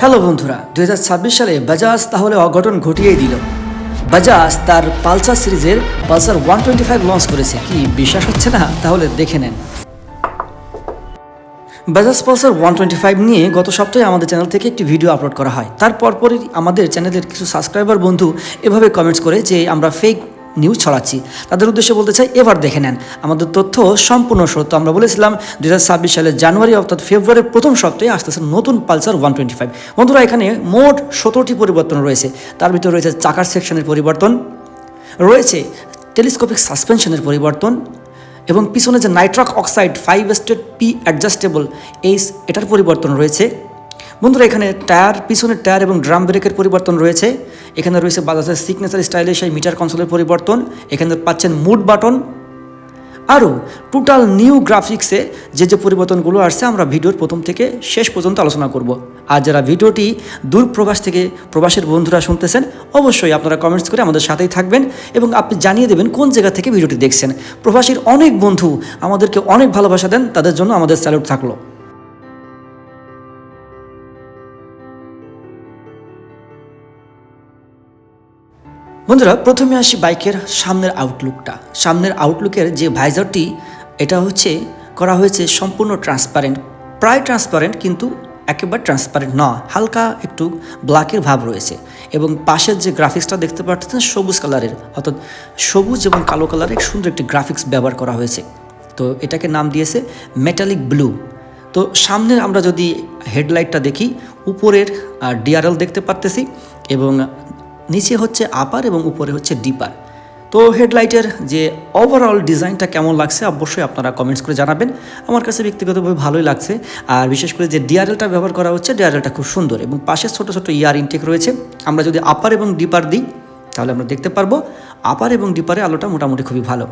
Hello বন্ধুরা দু হাজার ছাব্বিশ সালে বাজাজ তাহলে অঘটন ঘটিয়েই দিল। বাজাজ তার পালসার সিরিজের Pulsar one twenty five launch করেছে। কি বিশ্বাস হচ্ছে না? তাহলে দেখে নেন। Bajaj Pulsar one twenty five নিয়ে গত সপ্তাহে আমাদের চ্যানেল থেকে একটি ভিডিও আপলোড করা হয়। তারপর পরই আমাদের চ্যানেলের কিছু সাবস্ক্রাইবার বন্ধু এভাবে কমেন্টস করে যে, আমরা ফেক নিউজ ছড়াচ্ছি। তাদের উদ্দেশ্যে বলতে চাই, এবার দেখে নেন। আমাদের তথ্য সম্পূর্ণ সত্য। আমরা বলেছিলাম দু হাজার ছাব্বিশ সালের জানুয়ারি অর্থাৎ ফেব্রুয়ারির প্রথম সপ্তাহে আসতেছে নতুন পালসার ওয়ান টোয়েন্টি ফাইভ। বন্ধুরা, এখানে মোট সতেরোটি পরিবর্তন রয়েছে। তার ভিতরে রয়েছে চাকার সেকশনের পরিবর্তন, রয়েছে টেলিস্কোপিক সাসপেনশনের পরিবর্তন এবং পিছনে যে nitric oxide five state P adjustable এই এটার পরিবর্তন রয়েছে। বন্ধুরা, এখানে টায়ার, পিছনের টায়ার এবং ড্রাম ব্রেকের পরিবর্তন রয়েছে। এখানে রয়েছে বাজাজের সিগনেচার স্টাইলে সেই মিটার কনসোলের পরিবর্তন। এখানে পাচ্ছেন মুড বাটন আরও টোটাল নিউ গ্রাফিক্সে যে যে পরিবর্তনগুলো আসছে, আমরা ভিডিওর প্রথম থেকে শেষ পর্যন্ত আলোচনা করব। আর যারা ভিডিওটি দূর প্রবাস থেকে প্রবাসের বন্ধুরা শুনতেছেন, অবশ্যই আপনারা কমেন্টস করে আমাদের সাথেই থাকবেন এবং আপনি জানিয়ে দেবেন কোন জায়গা থেকে ভিডিওটি দেখছেন। প্রবাসীর অনেক বন্ধু আমাদেরকে অনেক ভালোবাসা দেন, তাদের জন্য আমাদের স্যালুট থাকল। বন্ধুরা, প্রথমে আসি বাইকের সামনের আউটলুকটা সামনের আউটলুকের যে ভাইজারটি এটা হচ্ছে, করা হয়েছে সম্পূর্ণ ট্রান্সপারেন্ট প্রায় ট্রান্সপারেন্ট কিন্তু একেবারে ট্রান্সপারেন্ট না হালকা একটু ব্ল্যাকের ভাব রয়েছে। এবং পাশের যে গ্রাফিক্সটা দেখতে পাচ্ছেন, সবুজ কালারের। অর্থাৎ সবুজ এবং কালো কালারের সুন্দর একটি গ্রাফিক্স ব্যবহার করা হয়েছে। তো এটাকে নাম দিয়েছে মেটালিক ব্লু তো সামনের আমরা যদি হেডলাইটটা দেখি, উপরের ডিআরএল দেখতে পারতেছি এবং নিচে হচ্ছে আপার এবং উপরে হচ্ছে ডিপার তো হেডলাইটের যে ওভারঅল ডিজাইনটা কেমন লাগছে অবশ্যই আপনারা কমেন্টস করে জানাবেন। আমার কাছে ব্যক্তিগতভাবে ভালোই লাগছে। আর বিশেষ করে যে ডিআরএলটা ব্যবহার করা হচ্ছে ডিআরএলটা খুব সুন্দর এবং পাশে ছোটো ছোটো ইয়ার ইনটেক রয়েছে। আমরা যদি আপার এবং ডিপার দিই, তাহলে আমরা দেখতে পারব আপার এবং ডিপারে আলোটা মোটামুটি খুবই ভালো।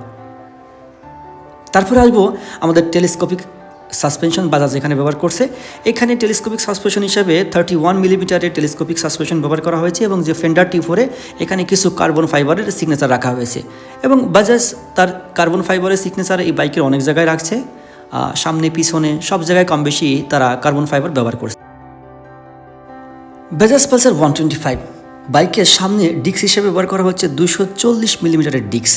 তারপরে আসব আমাদের টেলিস্কোপিক সাসপেনশন বাজাজ এখানে ব্যবহার করছে। এখানে টেলিস্কোপিক সাসপেনশন হিসেবে থার্টি ওয়ান মিলিমিটারের টেলিস্কোপিক সাসপেনশন ব্যবহার করা হয়েছে এবং যে ফেন্ডার টি ফোরে এখানে কিছু কার্বন ফাইবারের সিগনেচার রাখা হয়েছে। এবং বাজাজ তার কার্বন ফাইবারের সিগনেচার এই বাইকের অনেক জায়গায় রাখছে। সামনে, পিছনে, সব জায়গায় কম বেশি তারা কার্বন ফাইবার ব্যবহার করছে। Bajaj Pulsar one twenty five বাইকের সামনে ডিক্স হিসেবে ব্যবহার করা হচ্ছে দুশো চল্লিশ মিলিমিটারের ডিক্স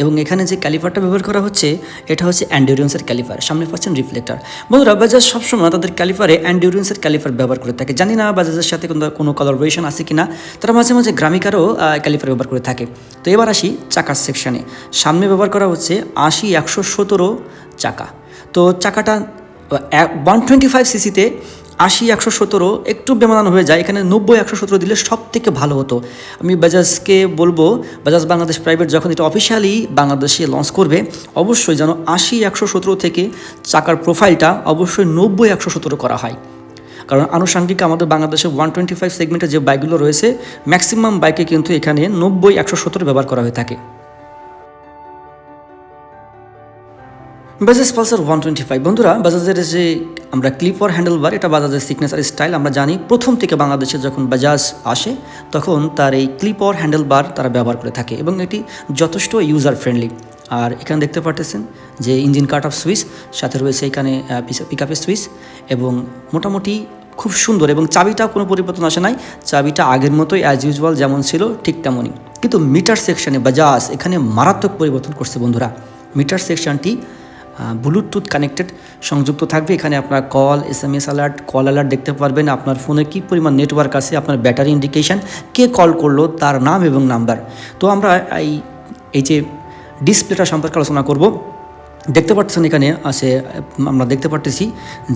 এবং এখানে যে ক্যালিফারটা ব্যবহার করা হচ্ছে, এটা হচ্ছে অ্যান্ডিউরেন্সের ক্যালিফার। সামনে পাচ্ছেন রিফ্লেক্টার বন্ধুরা, বাজাজ সবসময় তাদের ক্যালিফারে অ্যান্ডিউরেন্সের ক্যালিফার ব্যবহার করে থাকে। জানি না বাজাজের সাথে কোনো কোনো কলাবোরেশন আছে কি না তারা মাঝে মাঝে গ্রামিকারও ক্যালিফার ব্যবহার করে থাকে। তো এবার আসি চাকার সেকশানে সামনে ব্যবহার করা হচ্ছে আশি একশো সতেরো চাকা। তো চাকাটা ওয়ান টোয়েন্টি ফাইভ সিসিতে আশি, একশো সতেরো একটু বেমানান হয়ে যায়। এখানে নব্বই, একশো সতেরো দিলে সব থেকে ভালো হতো। আমি বাজাজকে বলব, বাজাজ বাংলাদেশ প্রাইভেট যখন এটা অফিসিয়ালি বাংলাদেশে লঞ্চ করবে, অবশ্যই যেন আশি, একশো সতেরো থেকে চাকার প্রোফাইলটা অবশ্যই নব্বই, একশো সতেরো করা হয়। কারণ আনুষাঙ্গিক আমাদের বাংলাদেশে ওয়ান টোয়েন্টি ফাইভ সেগমেন্টের যে বাইকগুলো রয়েছে ম্যাক্সিমাম বাইকে কিন্তু এখানে নব্বই, একশো সতেরো ব্যবহার করা হয়ে থাকে। Bajaj Pulsar one twenty five বন্ধুরা বাজাজের যে আমরা ক্লিপার হ্যান্ডেল বার এটা বাজাজের সিগনেচার স্টাইল আমরা জানি প্রথম থেকে বাংলাদেশে যখন বাজাজ আসে, তখন তার এই ক্লিপার হ্যান্ডেল বার তারা ব্যবহার করে থাকে এবং এটি যথেষ্ট ইউজার ফ্রেন্ডলি আর এখানে দেখতে পারতেছেন যে ইঞ্জিন কাট অফ সুইচ সাথে রয়েছে এখানে পিক আপের সুইচ এবং মোটামুটি খুব সুন্দর এবং চাবিটা কোনো পরিবর্তন আসে নাই, চাবিটা আগের মতোই অ্যাজ ইউজুয়াল যেমন ছিল, ঠিক তেমনই। কিন্তু মিটার সেকশানে বাজাজ এখানে মারাত্মক পরিবর্তন করছে বন্ধুরা। মিটার সেকশনটি ব্লুটুথ কানেক্টেড সংযুক্ত থাকবে। এখানে আপনার call S M S alert call alert দেখতে পারবেন আপনার ফোনে কী পরিমাণ নেটওয়ার্ক আছে, আপনার ব্যাটারি ইন্ডিকেশান কে কল করল, তার নাম এবং নাম্বার তো আমরা এই এই যে ডিসপ্লেটা সম্পর্কে আলোচনা করব। দেখতে পাচ্ছেন এখানে আছে, আমরা দেখতে পারতেছি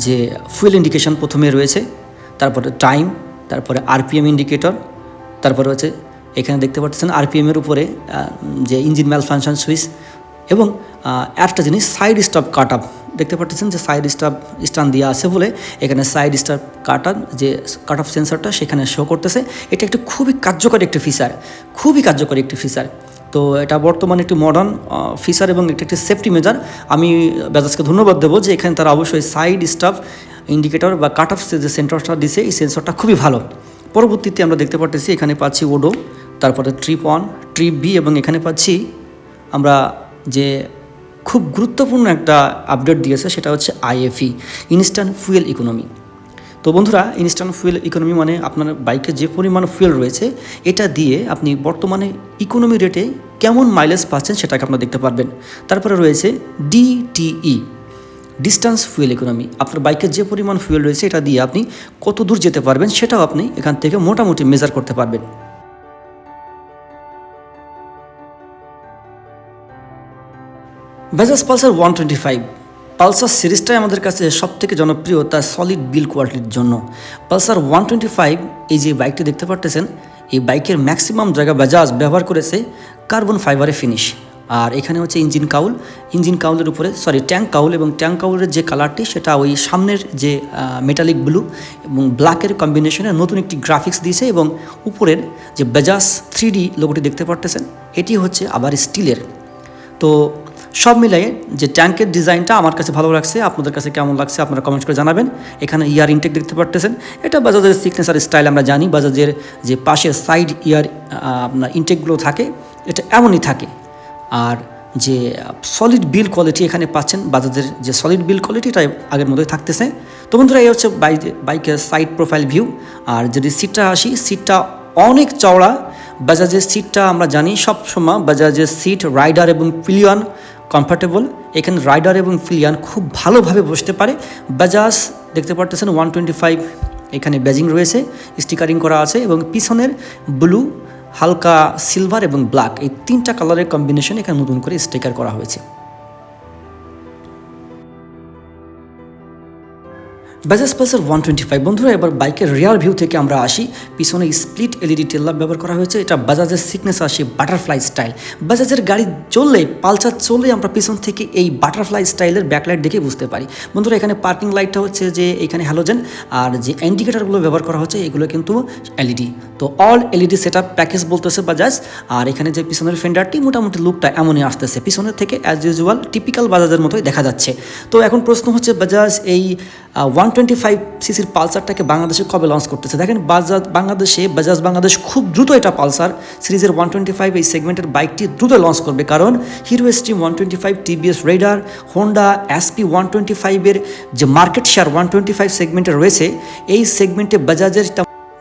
যে ফুয়েল ইন্ডিকেশান প্রথমে রয়েছে, তারপরে টাইম তারপরে আরপিএম ইন্ডিকেটর তারপরে হচ্ছে, এখানে দেখতে পাচ্ছেন আরপিএমের উপরে যে ইঞ্জিন ম্যাল ফাংশন সুইচ এবং একটা জিনিস সাইড স্টপ কাট আপ দেখতে পাচ্ছেন যে সাইড স্টপ স্টান দেওয়া আছে বলে এখানে সাইড স্টপ কাট আপ যে কাট অফ সেন্সারটা সেখানে শো করতেছে। এটা একটি খুবই কার্যকরী একটি ফিচার খুবই কার্যকরী একটি ফিচার তো এটা বর্তমানে একটি মডার্ন ফিচার এবং একটি একটি সেফটি মেজার আমি বাজাজকে ধন্যবাদ দেবো যে এখানে তারা অবশ্যই সাইড স্টাফ ইন্ডিকেটর বা কাট অফ যে সেন্সরটা দিছে, এই সেন্সরটা খুবই ভালো। পরবর্তীতে আমরা দেখতে পাচ্ছি এখানে পাচ্ছি ওডো তারপরে ট্রিপ ওয়ান ট্রিপ বি এবং এখানে পাচ্ছি আমরা যে খুব গুরুত্বপূর্ণ একটা আপডেট দিয়েছে, সেটা হচ্ছে আইএফই ইনস্ট্যান্ট ফুয়েল ইকোনমি তো বন্ধুরা ইনস্ট্যান্ট ফুয়েল ইকোনমি মানে আপনার বাইকে যে পরিমাণ ফুয়েল রয়েছে, এটা দিয়ে আপনি বর্তমানে ইকোনমি রেটে কেমন মাইলেজ পাচ্ছেন সেটাকে আপনারা দেখতে পারবেন। তারপরে রয়েছে ডিটিই ডিস্টেন্স ফুয়েল ইকোনমি আপনার বাইকের যে পরিমাণ ফুয়েল রয়েছে, এটা দিয়ে আপনি কত দূর যেতে পারবেন, সেটাও আপনি এখান থেকে মোটামুটি মেজার করতে পারবেন। Bajaj Pulsar one twenty five Pulsar সিরিজটাই আমাদের কাছে সব থেকে জনপ্রিয়, তার সলিড বিল কোয়ালিটির জন্য। পালসার ওয়ান টোয়েন্টি ফাইভ এই যে বাইকটি দেখতে পারতেছেন, এই বাইকের ম্যাক্সিমাম জায়গা বাজাজ ব্যবহার করেছে কার্বন ফাইবারে ফিনিশ আর এখানে হচ্ছে ইঞ্জিন কাউল ইঞ্জিন কাউলের উপরে সরি ট্যাঙ্ক কাউল এবং ট্যাঙ্ক কাউলের যে কালারটি সেটা ওই সামনের যে মেটালিক ব্লু এবং ব্ল্যাকের কম্বিনেশনে নতুন একটি গ্রাফিক্স দিয়েছে এবং উপরের যে বাজাজ থ্রি ডি লোগোটি দেখতে পারতেছেন, এটি হচ্ছে আবার স্টিলের তো সব মিলিয়ে যে ট্যাঙ্কের ডিজাইনটা আমার কাছে ভালো লাগছে, আপনাদের কাছে কেমন লাগছে আপনারা কমেন্ট করে জানাবেন। এখানে ইয়ার ইনটেক দেখতে পারতেছেন। এটা বাজাজের সিকনেস আর স্টাইল আমরা জানি, বাজাজের যে পাশের সাইড ইয়ার আপনার ইনটেকগুলো থাকে, এটা এমনই থাকে। আর যে সলিড বিল কোয়ালিটি এখানে পাচ্ছেন, বাজাজের যে সলিড বিল কোয়ালিটি এটা আগের মতোই থাকতেছে। তো বন্ধুরা, এই হচ্ছে বাইকের সাইড প্রোফাইল ভিউ আর যদি সিটটা আসি সিটটা অনেক চওড়া বাজাজের সিটটা আমরা জানি সবসময় বাজাজের সিট রাইডার এবং পিলিয়ন কমফর্টেবল এখানে রাইডার এবং ফিলিয়ান খুব ভালোভাবে বসতে পারে। বাজাজ দেখতে পারতেছেন ওয়ান টোয়েন্টি ফাইভ এখানে ব্যাজিং রয়েছে স্টিকারিং করা আছে এবং পিছনের ব্লু হালকা সিলভার এবং ব্ল্যাক এই তিনটা কালারের কম্বিনেশন এখানে নতুন করে স্টিকার করা হয়েছে। Bajaj Pulsar one twenty five বন্ধুরা, এবার বাইকের রিয়ার ভিউ থেকে আমরা আসি। পিছনে স্প্লিট এলইডি টেল্লাপ ব্যবহার করা হয়েছে। এটা বাজাজের সিকনেস আসে বাটারফ্লাই স্টাইল বাজাজের গাড়ি চললে, পালসার চললে আমরা পিছন থেকে এই বাটারফ্লাই স্টাইলের ব্যাকলাইট দেখে বুঝতে পারি। বন্ধুরা, এখানে পার্কিং লাইটটা হচ্ছে যে এখানে হ্যালোজেন আর যে ইন্ডিকেটারগুলো ব্যবহার করা হচ্ছে, এগুলো কিন্তু এলইডি তো অল এলইডি সেট প্যাকেজ বলতেছে বাজাজ আর এখানে যে পিছনের ফেন্ডারটি মোটামুটি লুকটা এমনই আসতেছে। পিছনের থেকে অ্যাজ ইউজুয়াল টিপিক্যাল বাজাজের মতোই দেখা যাচ্ছে। তো এখন প্রশ্ন হচ্ছে বাজাজ এই ওয়ান টোয়েন্টি ফাইভ সিসির পালসারটাকে বাংলাদেশে কবে লঞ্চ করতেছে? দেখেন, বাজাজ বাংলাদেশে, বাজাজ বাংলাদেশ খুব দ্রুত এটা পালসার সিরিজের ওয়ান টোয়েন্টি ফাইভ এই সেগমেন্টের বাইকটি দ্রুত লঞ্চ করবে। কারণ Hero ST one twenty five TVS Raider Honda SP one twenty ফাইভের যে market share one twenty five সেগমেন্টে রয়েছে, এই সেগমেন্টে বাজাজের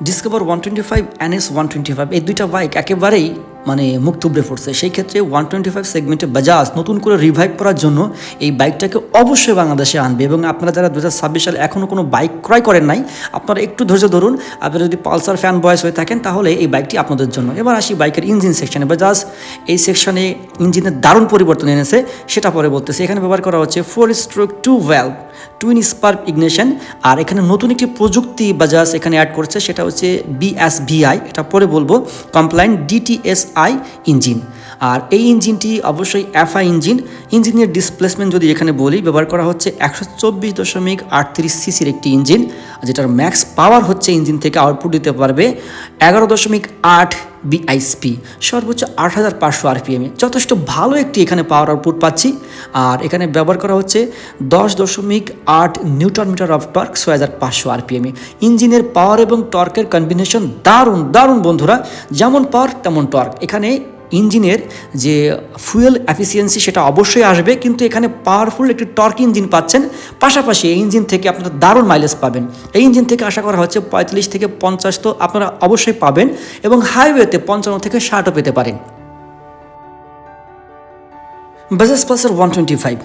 Discover one twenty five NS one twenty five এই দুইটা বাইক একেবারেই মানে মুখ তুবড়ে পড়ছে। সেই ক্ষেত্রে ওয়ান টোয়েন্টি ফাইভ সেগমেন্টে বাজাজ নতুন করে রিভাইভ করার জন্য এই বাইকটাকে অবশ্যই বাংলাদেশে আনবে এবং আপনারা যারা দু হাজার ছাব্বিশ সালে এখনও কোনো বাইক ক্রয় করেন নাই, আপনারা একটু ধৈর্য ধরুন। আপনারা যদি পালসার ফ্যান বয়স হয়ে থাকেন, তাহলে এই বাইকটি আপনাদের জন্য। এবার আসি বাইকের ইঞ্জিন সেকশনে বাজাজ, এই সেকশনে ইঞ্জিনের দারুণ পরিবর্তন এনেছে, সেটা পরে বলতেছে। এখানে ব্যবহার করা হচ্ছে four stroke two valve twin spark ignition আর এখানে নতুন একটি প্রযুক্তি বাজাজ এখানে অ্যাড করছে, সেটা হচ্ছে বিএসভিআই এটা পরে বলব। কমপ্লাইন ডিটিএসআই ইঞ্জিন। আর এই ইঞ্জিনটি অবশ্যই অ্যাফা ইঞ্জিন। ইঞ্জিনের ডিসপ্লেসমেন্ট যদি এখানে বলি, ব্যবহার করা হচ্ছে একশো চব্বিশ দশমিক আটত্রিশ সিসির একটি ইঞ্জিন, যেটার ম্যাক্স পাওয়ার হচ্ছে ইঞ্জিন থেকে আউটপুট দিতে পারবে এগারো দশমিক আট বিআইসপি সর্বোচ্চ আট হাজার পাঁচশো আরপিএমে যথেষ্ট ভালো একটি এখানে পাওয়ার আউটপুট পাচ্ছি। আর এখানে ব্যবহার করা হচ্ছে দশ দশমিক আট নিউটন মিটার অফ টর্ক ছয় হাজার পাঁচশো আরপিএমে ইঞ্জিনের পাওয়ার এবং টর্কের কম্বিনেশন দারুণ দারুণ বন্ধুরা। যেমন পাওয়ার তেমন টর্ক এখানে ইঞ্জিনের যে ফুয়েল এফিসিয়েন্সি সেটা অবশ্যই আসবে, কিন্তু এখানে পাওয়ারফুল একটি টর্ক ইঞ্জিন পাচ্ছেন। পাশাপাশি এই ইঞ্জিন থেকে আপনারা দারুণ মাইলেজ পাবেন। এই ইঞ্জিন থেকে আশা করা হচ্ছে পঁয়তাল্লিশ থেকে পঞ্চাশ তো আপনারা অবশ্যই পাবেন এবং হাইওয়েতে পঞ্চান্ন থেকে ষাটও পেতে পারেন। Bajaj Pulsar one twenty five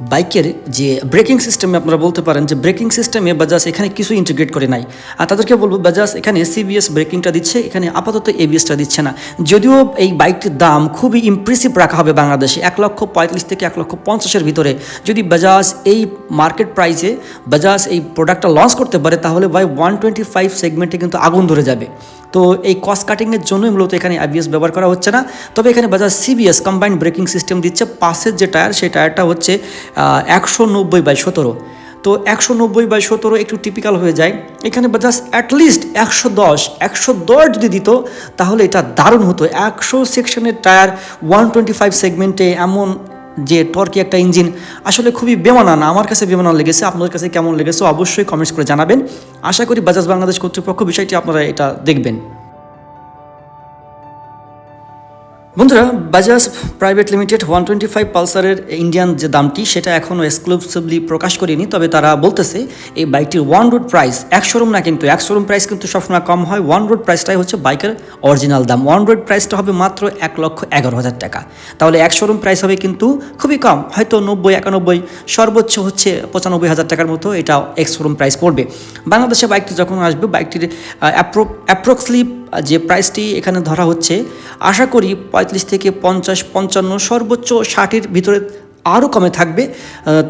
বাইকের যে ব্রেকিং সিস্টেমে আপনারা বলতে পারেন যে ব্রেকিং সিস্টেমে বাজাজ এখানে কিছু ইন্টিগ্রেট করে নাই। আর তাদেরকে বলব বাজাজ এখানে সিবিএস ব্রেকিংটা দিচ্ছে, এখানে আপাতত এবিএসটা দিচ্ছে না। যদিও এই বাইকটির দাম খুবই ইমপ্রেসিভ রাখা হবে বাংলাদেশে, এক লক্ষ পঁয়তাল্লিশ থেকে এক লক্ষ পঞ্চাশের ভিতরে। যদি বাজাজ এই মার্কেট প্রাইসে বাজাজ এই প্রোডাক্টটা লঞ্চ করতে পারে, তাহলে বাই ওয়ান টোয়েন্টি ফাইভ সেগমেন্টে কিন্তু আগুন ধরে যাবে। তো এই কস্ট কাটিংয়ের জন্যই মূলত এখানে আইবিএস ব্যবহার করা হচ্ছে না। তবে এখানে Bajaj CBS combined braking system দিচ্ছে, পাশের যে টায়ার সেই টায়ারটা হচ্ছে একশো নব্বই বাই সতেরো। তো একশো নব্বই বাই সতেরো একটু টিপিক্যাল হয়ে যায়। এখানে বাজাজ অ্যাটলিস্ট একশো দশ একশো দশ যদি দিত, তাহলে এটা দারুণ হতো। একশো সেকশনের টায়ার ওয়ান টোয়েন্টি ফাইভ সেগমেন্টে এমন যে টর্কি একটা ইঞ্জিন আসলে খুবই বেমানান। আমার কাছে বেমানান লেগেছে, আপনাদের কাছে কেমন লেগেছে অবশ্যই কমেন্টস করে জানাবেন। আশা করি বাজাজ বাংলাদেশ কর্তৃপক্ষ বিষয়টি আপনারা এটা দেখবেন। বন্ধুরা Bajaj private limited one twenty five পালসারের Indian যে দামটি, সেটা এখনও এক্সক্লুসিভলি প্রকাশ করেনি। তবে তারা বলতেছে, এই বাইকটির on road price ex showroom না, কিন্তু এক শোরুম প্রাইস কিন্তু সবসময় কম হয়। ওয়ান রোড প্রাইসটাই হচ্ছে বাইকের অরিজিনাল দাম। ওয়ান রোড প্রাইসটা হবে মাত্র এক লক্ষ এগারো হাজার টাকা। তাহলে এক শোরুম প্রাইস হবে কিন্তু খুবই কম, হয়তো নব্বই, একানব্বই, সর্বোচ্চ হচ্ছে পঁচানব্বই হাজার টাকার মতো এটা এক্স শোরুম প্রাইস পড়বে। বাংলাদেশে বাইকটি যখন আসবে, বাইকটির অ্যাপ্রক্সলি যে প্রাইসটি এখানে ধরা হচ্ছে, আশা করি পঁয়ত্রিশ থেকে পঞ্চাশ, পঞ্চান্ন, সর্বোচ্চ ষাটের ভিতরে আরও কমে থাকবে।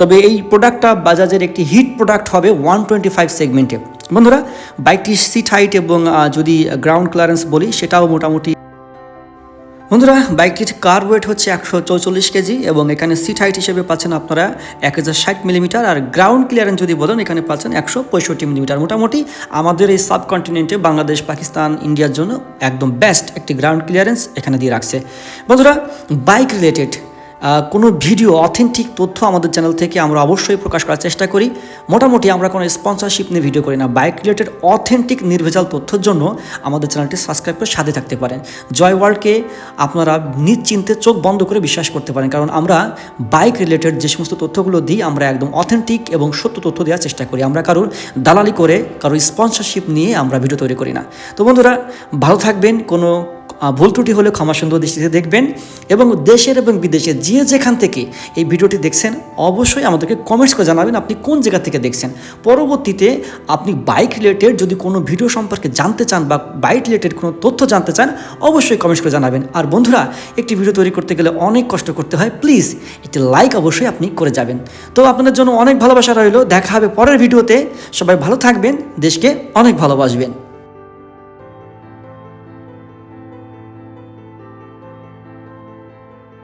তবে এই প্রোডাক্টটা বাজাজের একটি হিট প্রোডাক্ট হবে ওয়ান টোয়েন্টি ফাইভ সেগমেন্টে। বন্ধুরা, বাইকটির সিট হাইট এবং যদি গ্রাউন্ড ক্লিয়ারেন্স বলি, সেটাও মোটামুটি বন্ধুরা বাইকটির কার ওয়েট হচ্ছে একশো চৌচল্লিশ কেজি এবং এখানে সিট হাইট হিসেবে পাচ্ছেন আপনারা এক হাজার ষাট মিলিমিটার আর গ্রাউন্ড ক্লিয়ারেন্স যদি বলেন, এখানে পাচ্ছেন একশো পঁয়ষট্টি মিলিমিটার। মোটামুটি আমাদের এই সাব কন্টিনেন্টে বাংলাদেশ, পাকিস্তান, ইন্ডিয়ার জন্য একদম বেস্ট একটি গ্রাউন্ড ক্লিয়ারেন্স এখানে দিয়ে রাখছে। বন্ধুরা বাইক রিলেটেড কোনো ভিডিও অথেন্টিক তথ্য আমাদের চ্যানেল থেকে আমরা অবশ্যই প্রকাশ করার চেষ্টা করি। মোটামুটি আমরা কোনো স্পন্সরশিপ নিয়ে ভিডিও করি না। বাইক রিলেটেড অথেন্টিক নির্ভেজাল তথ্যের জন্য আমাদের চ্যানেলটি সাবস্ক্রাইব করে সাথে থাকতে পারেন। জয় ওয়ার্ল্ডকে আপনারা নিশ্চিন্তে চোখ বন্ধ করে বিশ্বাস করতে পারেন। কারণ আমরা বাইক রিলেটেড যে সমস্ত তথ্যগুলো দিই, আমরা একদম অথেন্টিক এবং সত্য তথ্য দেওয়ার চেষ্টা করি। আমরা কারোর দালালি করে, কারোর স্পন্সরশিপ নিয়ে আমরা ভিডিও তৈরি করি না। তো বন্ধুরা, ভালো থাকবেন। কোনো ভুল ত্রুটি হলে ক্ষমা সুন্দর দৃষ্টিতে দেখবেন এবং দেশের এবং বিদেশের যে যেখান থেকে এই ভিডিওটি দেখছেন, অবশ্যই আমাদেরকে কমেন্টস করে জানাবেন আপনি কোন জায়গা থেকে দেখছেন। পরবর্তীতে আপনি বাইক রিলেটেড যদি কোনো ভিডিও সম্পর্কে জানতে চান বা বাইক রিলেটেড কোনো তথ্য জানতে চান, অবশ্যই কমেন্টস করে জানাবেন। আর বন্ধুরা, একটি ভিডিও তৈরি করতে গেলে অনেক কষ্ট করতে হয় প্লিজ একটি লাইক অবশ্যই আপনি করে যাবেন। তো আপনাদের জন্য অনেক ভালোবাসা রইল, দেখা হবে পরের ভিডিওতে সবাই ভালো থাকবেন, দেশকে অনেক ভালোবাসবেন।